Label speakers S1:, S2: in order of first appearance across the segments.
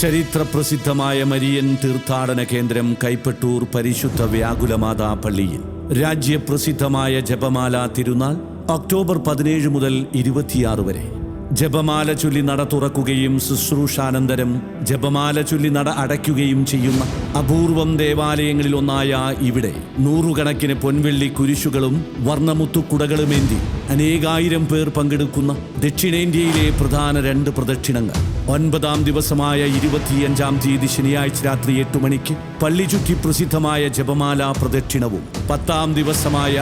S1: ചരിത്രപ്രസിദ്ധമായ മരിയൻ തീർത്ഥാടന കേന്ദ്രം കൈപ്പട്ടൂർ പരിശുദ്ധ വ്യാകുലമാതാ പള്ളിയിൽ രാജ്യപ്രസിദ്ധമായ ജപമാല തിരുനാൾ ഒക്ടോബർ പതിനേഴ് മുതൽ ഇരുപത്തിയാറ് വരെ. ജപമാല ചൊല്ലി നട തുറക്കുകയും ശുശ്രൂഷാനന്തരം ജപമാല ചൊല്ലി നട അടയ്ക്കുകയും ചെയ്യുന്ന അപൂർവം ദേവാലയങ്ങളിൽ ഒന്നായ ഇവിടെ നൂറുകണക്കിന് പൊൻവെള്ളി കുരിശുകളും വർണമുത്തുക്കുടകളുമേന്തി അനേകായിരം പേർ പങ്കെടുക്കുന്ന ദക്ഷിണേന്ത്യയിലെ പ്രധാന രണ്ട് പ്രദക്ഷിണങ്ങൾ. ഒൻപതാം ദിവസമായ ഇരുപത്തിയഞ്ചാം തീയതി ശനിയാഴ്ച രാത്രി എട്ട് മണിക്ക് പള്ളി ചുറ്റി പ്രസിദ്ധമായ ജപമാല പ്രദക്ഷിണവും. പത്താം ദിവസമായ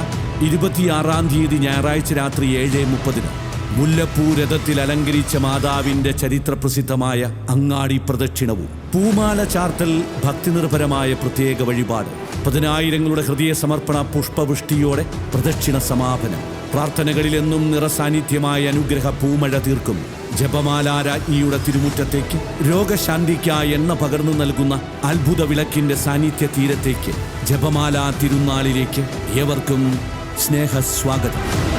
S1: ഇരുപത്തിയാറാം തീയതി ഞായറാഴ്ച രാത്രി ഏഴ് മുപ്പതിന് മുല്ലപ്പൂ രഥത്തിൽ അലങ്കരിച്ച മാതാവിന്റെ ചരിത്രപ്രസിദ്ധമായ അങ്ങാടി പ്രദക്ഷിണവും പൂമാല ചാർത്തൽ ഭക്തിനിർഭരമായ പ്രത്യേക വഴിപാട് പതിനായിരങ്ങളുടെ ഹൃദയ സമർപ്പണ പുഷ്പവൃഷ്ടിയോടെ പ്രദക്ഷിണ സമാപനം. പ്രാർത്ഥനകളിലെന്നും നിറസാന്നിധ്യമായ അനുഗ്രഹ പൂമഴ തീർക്കും. ജപമാലാരാജ്ഞിയുടെ തിരുമുറ്റത്തേക്ക് രോഗശാന്തിക്കായി എണ്ണ പകർന്നു നൽകുന്ന അത്ഭുത വിളക്കിന്റെ സാന്നിധ്യ തീരത്തേക്ക് ജപമാല തിരുനാളിലേക്ക് ഏവർക്കും സ്നേഹസ്വാഗതം.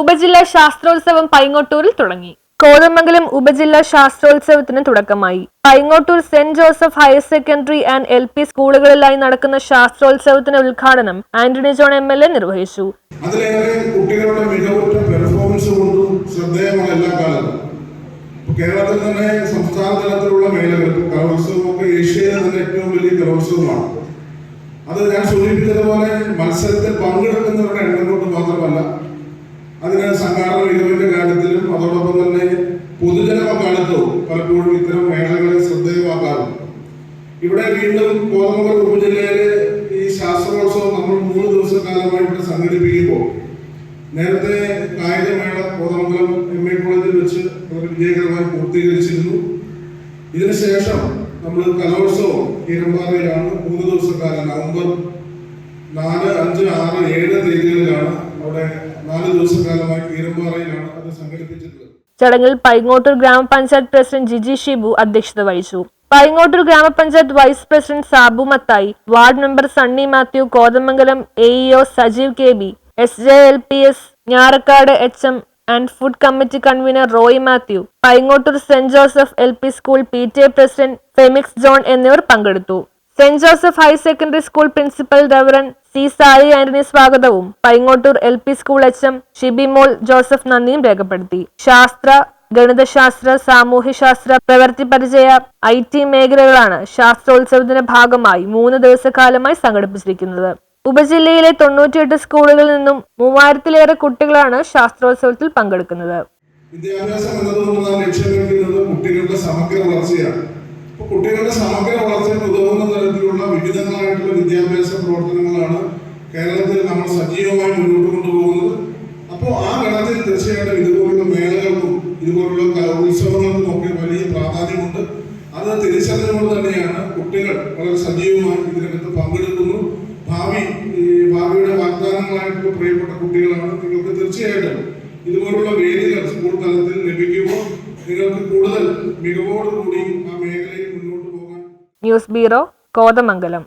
S2: ഉപജില്ലാ ശാസ്ത്രോത്സവം പൈങ്ങോട്ടൂരിൽ തുടങ്ങി. കോതമംഗലം ഉപജില്ലാ ശാസ്ത്രോത്സവത്തിന് തുടക്കമായി. Paingottoor saint Joseph higher secondary and L P സ്കൂളുകളിലായി നടക്കുന്ന ശാസ്ത്രോത്സവത്തിന്റെ ഉദ്ഘാടനം Antony John M L A നിർവഹിച്ചു.
S3: കുട്ടികളുടെ പെർഫോമൻസ് എല്ലാ കേരളത്തിൽ തന്നെ സംസ്ഥാന തലത്തിലുള്ള മേഖലകൾ കലോത്സവമൊക്കെ ഏഷ്യയിലെ തന്നെ ഏറ്റവും വലിയ കലോത്സവമാണ്. അത് ഞാൻ സൂചിപ്പിച്ചതുപോലെ മത്സരത്തിൽ പങ്കെടുക്കുന്നവരുടെ എണ്ണം കൊണ്ട് മാത്രമല്ല അതിന് സംഘാടന മികവിന്റെ കാര്യത്തിലും അതോടൊപ്പം തന്നെ പൊതുജന പങ്കാളിത്തവും പലപ്പോഴും ഇത്തരം മേഖലകളെ ശ്രദ്ധേയമാക്കാറുണ്ട്. ഇവിടെ വീണ്ടും കോതമംഗലം ഉപജില്ലയിലെ ഈ ശാസ്ത്രോത്സവം നമ്മൾ മൂന്ന് ദിവസക്കാലമായി ഇവിടെ സംഘടിപ്പിക്കുമ്പോൾ നേരത്തെ കായികമേള കോതമംഗലം എം എ കോളേജിൽ വെച്ച് വളരെ വിജയകരമായി പൂർത്തീകരിച്ചിരുന്നു. ഇതിനുശേഷം നമ്മൾ കലോത്സവം കീരമ്പാറയിലാണ് മൂന്ന് ദിവസക്കാലം നവംബർ നാല് അഞ്ച് ആറ് ഏഴ് തീയതികളിലാണ് നാല് ദിവസക്കാലമായി
S2: ചടങ്ങിൽ പൈങ്ങോട്ടൂർ ഗ്രാമപഞ്ചായത്ത് പ്രസിഡന്റ് ജിജി ഷിബു അധ്യക്ഷത വഹിച്ചു. പൈങ്ങോട്ടൂർ ഗ്രാമപഞ്ചായത്ത് vice president Sabu Mathai ward member Sunny Mathew Kothamangalam A EO Sajeev K B S J L P S Njarakkad H M and food committee convener Roy Mathew Paingottoor saint Joseph L P school P T A president Femix John എന്നിവർ പങ്കെടുത്തു. Saint Joseph higher secondary school principal reverend C Sai Antony സ്വാഗതവും. Paingottoor L P school H M Shibimol Joseph നന്ദിയും രേഖപ്പെടുത്തി. ശാസ്ത്ര ഗണിതശാസ്ത്ര സാമൂഹ്യശാസ്ത്ര പ്രവൃത്തി പരിചയ I T മേഖലകളാണ് ശാസ്ത്രോത്സവത്തിന്റെ ഭാഗമായി മൂന്ന് ദിവസക്കാലമായി സംഘടിപ്പിച്ചിരിക്കുന്നത്. ഉപജില്ലയിലെ തൊണ്ണൂറ്റിയെട്ട് സ്കൂളുകളിൽ നിന്നും മൂവായിരത്തിലേറെ കുട്ടികളാണ് ശാസ്ത്രോത്സവത്തിൽ പങ്കെടുക്കുന്നത്.
S3: വിദ്യാഭ്യാസം എന്നതുകൊണ്ട് ലക്ഷ്യം വെക്കുന്നത് കുട്ടികളുടെ സമഗ്ര വളർച്ചയാണ്. കുട്ടികളുടെ സമഗ്ര വളർച്ചയ്ക്ക് ഉതകുന്ന തരത്തിലുള്ള വിവിധങ്ങളായിട്ടുള്ള വിദ്യാഭ്യാസ പ്രവർത്തനങ്ങളാണ് കേരളത്തിൽ നമ്മൾ സജീവമായി മുന്നോട്ട് കൊണ്ടുപോകുന്നത്. അപ്പോൾ ആ ഗണത്തിൽ തീർച്ചയായിട്ടും ഇതുപോലുള്ള മേളകൾക്കും ഇതുപോലുള്ള ഉത്സവങ്ങൾക്കും ഒക്കെ വലിയ പ്രാധാന്യമുണ്ട്. അത് തിരിച്ചറിഞ്ഞുകൊണ്ട് തന്നെയാണ് കുട്ടികൾ വളരെ സജീവമായി ഇതിനകത്ത് പങ്കെടുക്കുന്നു. ഭാവി ഈ ഭാവിയുടെ വാഗ്ദാനങ്ങളായിട്ടുള്ള പ്രിയപ്പെട്ട കുട്ടികളാണ്. നിങ്ങൾക്ക് തീർച്ചയായിട്ടും ഇതുപോലുള്ള വേദികൾ സ്കൂൾ തലത്തിൽ ലഭിക്കുമ്പോൾ നിങ്ങൾക്ക് കൂടുതൽ മികവോടുകൂടി ആ മേഖലയിൽ മുന്നോട്ട് പോകാൻ
S2: ന്യൂസ് ബ്യൂറോ കോതമംഗലം.